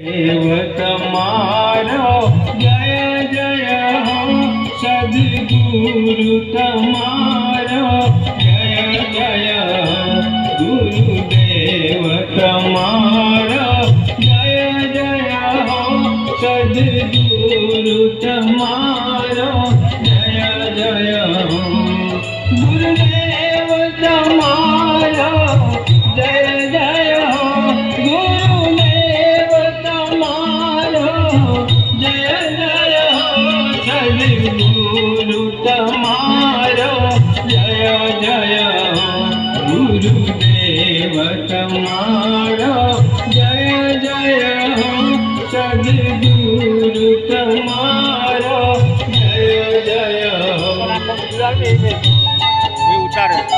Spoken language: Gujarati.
દેવ તમારો જય જય હો સદગુરુ તમારો જય જય ગુરુદેવ તમારો જય જય હો સદગુરુ તમારો જય જય ગુરુદેવ ગુરુ તમારો જય જય ગુરુદેવ તમારો જય જય સદગુરુ તમારો જય જય ઉતારે